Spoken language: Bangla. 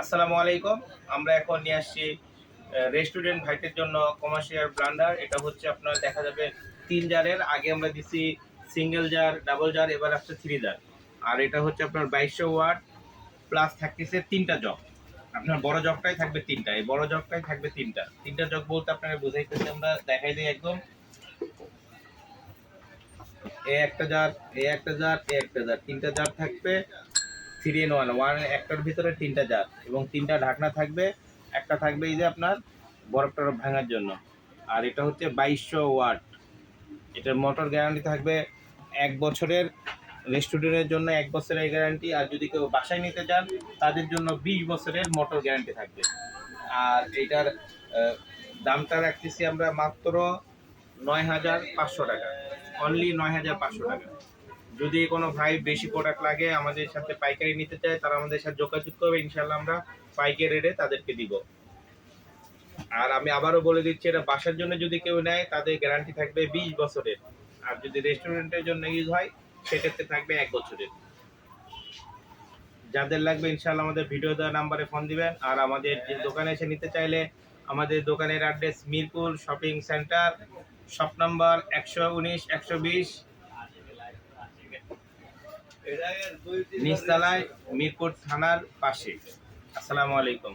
আসসালামু আলাইকুম। আমরা এখন নিয়ে আসছি রেস্টুরেন্ট ভাইটের জন্য কমার্শিয়াল ব্লান্ডার এটা হচ্ছে আপনার দেখা যাবে তিন জারের। আগে আমরা দিছি সিঙ্গেল জার ডাবল জার এবার আসছে থ্রি জার আর এটা হচ্ছে আপনার বাইশশো ওয়াট প্লাস থাকতেছে তিনটা জগ। আপনার বড় জগটাই থাকবে তিনটা, এই বড় জগটাই থাকবে তিনটা। তিনটা জগ বলতে আপনাকে বুঝাইতেছি, আমরা দেখাই দিই একদম। এ একটা জার এ একটা জার এ একটা জার তিনটা জার থাকবে। থ্রি ইন ওয়ান ওয়ান একটার ভিতরে তিনটা জার এবং তিনটা ঢাকনা থাকবে, একটা থাকবে এই যে আপনার বরফ টরফ ভাঙার জন্য। আর এটা হচ্ছে বাইশশো ওয়াট। এটার মোটর গ্যারান্টি থাকবে এক বছরের রেস্টুরেন্টের জন্য এক বছরের গ্যারান্টি, আর যদি কেউ বাসায় নিতে চান, তাদের জন্য বিশ বছরের মোটর গ্যারান্টি থাকবে। আর এটার দামটা রাখতেছি আমরা মাত্র নয় হাজার পাঁচশো টাকা। অনলি নয় হাজার পাঁচশো টাকা। যদি কোনো ভাই বেশি প্রোডাক্ট লাগে, আমাদের সাথে পাইকারি নিতে চায়, তারা আমাদের সাথে যোগাযোগ করবে ইনশাল্লাহ আমরা পাইকারি রেটে তাদেরকে দিব। আর আমি আবারও বলে দিচ্ছি, এটা বাসার জন্য যদি কেউ নেয়, তাদের গ্যারান্টি থাকবে বিশ বছরের। আর যদি রেস্টুরেন্টের জন্য ইউজ হয়, সেক্ষেত্রে থাকবে এক বছরের। যাদের লাগবে ইনশাল্লাহ আমাদের ভিডিও দেওয়া নাম্বারে ফোন দিবেন। আর আমাদের যে দোকানে এসে নিতে চাইলে, আমাদের দোকানের address Mirpur shopping centre shop number একশো উনিশ, একশো বিশ নিচতলায় মিরপুর থানার পাশে। আসসালামু আলাইকুম।